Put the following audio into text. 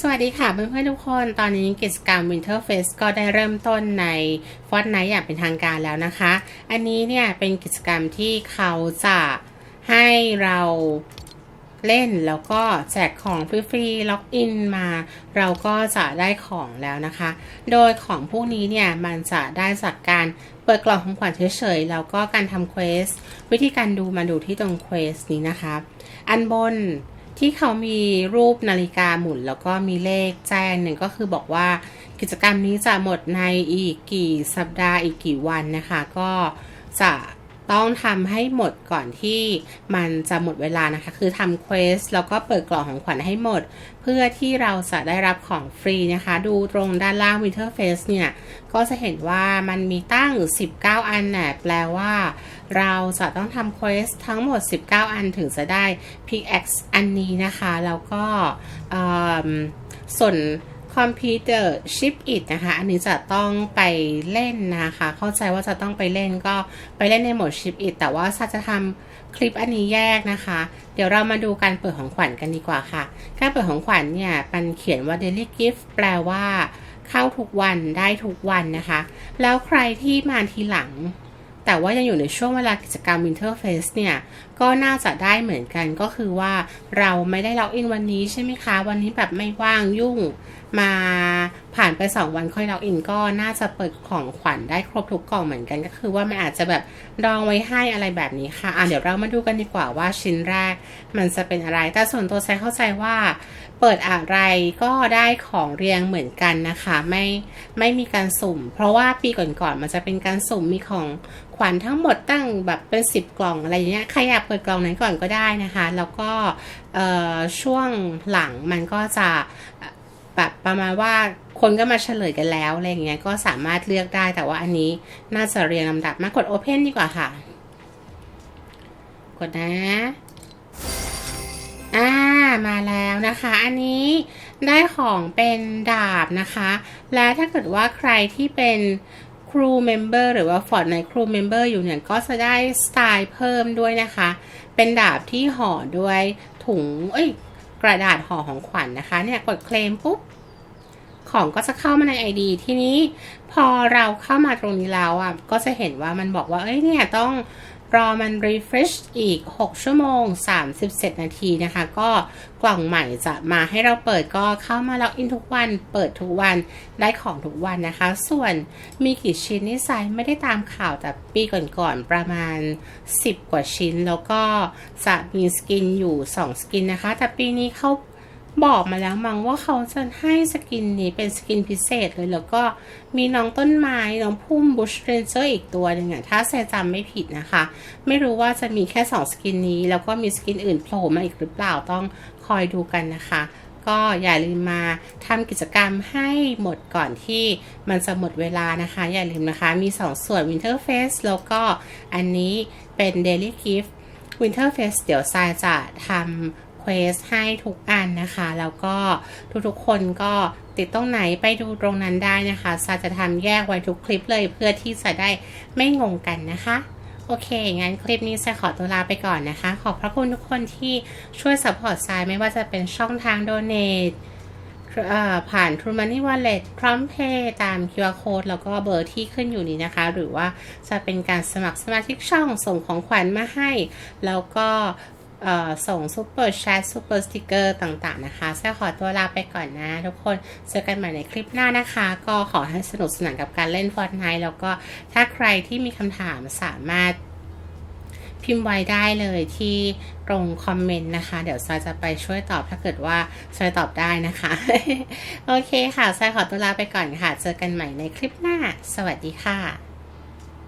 สวัสดีค่ะเพื่อนๆทุกคน ตอนนี้กิจกรรม Winter Fest ก็ได้เริ่มต้นใน f o r t n i g h t อย่างเป็นทางการแล้วนะคะ อันนี้เนี่ยเป็นกิจกรรมที่เขาจะให้เราเล่นแล้วก็แจกของฟรีๆล็อกอินมา เราก็จะได้ของแล้วนะคะ โดยของพวกนี้เนี่ยมันจะได้จากการเปิดกล่องของขวัญเฉยๆ แล้วก็การทำเควสวิธีการดูมาดูที่ตรงเควสนี้นะคะ อันบน ที่เขามีรูปนาฬิกาหมุน แล้วก็มีเลขแจ้งหนึ่งก็คือบอกว่ากิจกรรมนี้จะหมดในอีกกี่สัปดาห์อีกกี่วันนะคะ ก็จะ ต้องทำให้หมดก่อนที่มันจะหมดเวลานะคะ คือทำเควสแล้วก็เปิดกล่องของขวัญให้หมด เพื่อที่เราจะได้รับของฟรีนะคะ ดูตรงด้านล่าง Winter Face เนี่ย ก็จะเห็นว่ามันมีตั้ง 19 อันแนะแปลว่า เราจะต้องทำเควสทั้งหมด 19 อันถึงจะได้ Pickaxe อันนี้นะคะ แล้วก็ส่วน คอมพิวเตอร์ชิปอิดนะคะ อันนี้จะต้องไปเล่นนะคะ เข้าใจว่าจะต้องไปเล่นก็ไปเล่นในโหมดชิปอิดแต่ว่าจะทำคลิปอันนี้แยกนะคะ เดี๋ยวเรามาดูการเปิดของขวัญกันดีกว่าค่ะ การเปิดของขวัญเนี่ยมันเขียนว่า daily gift แปลว่าเข้าทุกวันได้ทุกวันนะคะ แล้วใครที่มาทีหลัง แต่ว่ายังอยู่ในช่วงเวลากิจกรรม Winter Fest เนี่ย ก็น่าจะได้เหมือนกันก็คือว่าเราไม่ได้ล็อกอินวันนี้ใช่ไหมคะ วันนี้แบบไม่ว่างยุ่งมาผ่านไป 2 วันค่อยล็อกอินก็น่าจะเปิดของขวัญได้ครบทุกกล่องเหมือนกันก็คือว่ามันอาจจะแบบดองไว้ให้อะไรแบบนี้ค่ะอะเดี๋ยวเรามาดูกันดีกว่าว่าชิ้นแรก มันจะเป็นอะไร แต่ส่วนตัวใช้เข้าใจว่า เปิดอะไรก็ได้ของเรียงเหมือนกันนะคะ ไม่ไม่มีการสุ่ม เพราะว่าปีก่อนๆมันจะเป็นการสุ่มมีของขวัญทั้งหมดตั้งแบบเป็นสิบกล่องอะไรเงี้ยใครอยากเปิดกล่องไหนก่อนก็ได้นะคะ แล้วก็ช่วงหลังมันก็จะแบบประมาณว่าคนก็มาเฉลยกันแล้วอะไรเงี้ยก็สามารถเลือกได้แต่ว่าอันนี้น่าจะเรียงลำดับมากด Open ดีกว่าค่ะ กดนะอ่ามาแล้วนะคะ อันนี้ได้ของเป็นดาบนะคะ และถ้าเกิดว่าใครที่เป็น ครูเมมเบอร์หรือว่าฟอร์ดในครูเมมเบอร์อยู่เนี่ยก็จะได้สไตล์เพิ่มด้วยนะคะ เป็นดาบที่ห่อด้วยถุงเอ้ยกระดาษห่อของขวัญนนะคะ เนี่ยกดเคลมปุ๊บของก็จะเข้ามาใน ID ทีนี้พอเราเข้ามาตรงนี้แล้วอะก็จะเห็นว่ามันบอกว่าเอ้ยเนี่ยต้องรอมัน refresh อีก 6 ชั่วโมง 37 นาทีนะคะ ก็กล่องใหม่จะมาให้เราเปิดก็เข้ามาล็อกอินทุกวัน เปิดทุกวันได้ของทุกวันนะคะ ส่วนมีกี่ชิ้นนี่ไซไม่ได้ตามข่าวแต่ปีก่อนๆประมาณ 10 กว่าชิ้น แล้วก็จะมีสกินอยู่ 2 สกินนะคะ แต่ปีนี้เขา บอกมาแล้วมั้งว่าเขาจะให้สกินนี้เป็นสกินพิเศษเลย แล้วก็มีน้องต้นไม้ น้องพุ่มบุชเรนเจอร์อีกตัวหนึ่งอะถ้าเซจำไม่ผิดนะคะ ไม่รู้ว่าจะมีแค่ 2 สกินนี้ แล้วก็มีสกินอื่นโผล่มาอีกหรือเปล่าต้องคอยดูกันนะคะ ก็อย่าลืมมาทำกิจกรรมให้หมดก่อนที่มันจะหมดเวลานะคะ อย่าลืมนะคะ มี 2 ส่วน Winter Face แล้วก็อันนี้เป็น Daily Gift Winter Face เดี๋ยวทรายจะทำ ควสให้ทุกอันนะคะ แล้วก็ทุกๆคนก็ติดตรงไหนไปดูตรงนั้นได้นะคะซาจะทำแยกไว้ทุกคลิปเลยเพื่อที่จะได้ไม่งงกันนะคะโอเค งั้นคลิปนี้จะขอตัวลาไปก่อนนะคะ ขอบพระคุณทุกคนที่ช่วยสปอร์ตซายไม่ว่าจะเป็นช่องทางโดเนทผ่าน True Money Wallet พร้อมเพย์ตาม QR Code แล้วก็เบอร์ที่ขึ้นอยู่นี้นะคะ หรือว่าจะเป็นการสมัครสมาชิกช่องส่งของขวัญมาให้ แล้วก็ ส่งซูเปอร์แชทซูเปอร์สติกเกอร์ต่างๆนะคะแซ่ขอตัวลาไปก่อนนะทุกคนเจอกันใหม่ในคลิปหน้านะคะ ก็ขอให้สนุกสนานกับการเล่นฟอร์ n ไนแล้วก็ถ้าใครที่มีคำถามสามารถพิมพ์ไว้ได้เลยที่ตรงคอมเมนต์นะคะ เดี๋ยวซายจะไปช่วยตอบถ้าเกิดว่าซายตอบได้นะคะ โอเคค่ะซายขอตัวลาไปก่อนค่ะ เจอกันใหม่ในคลิปหน้า สวัสดีค่ะ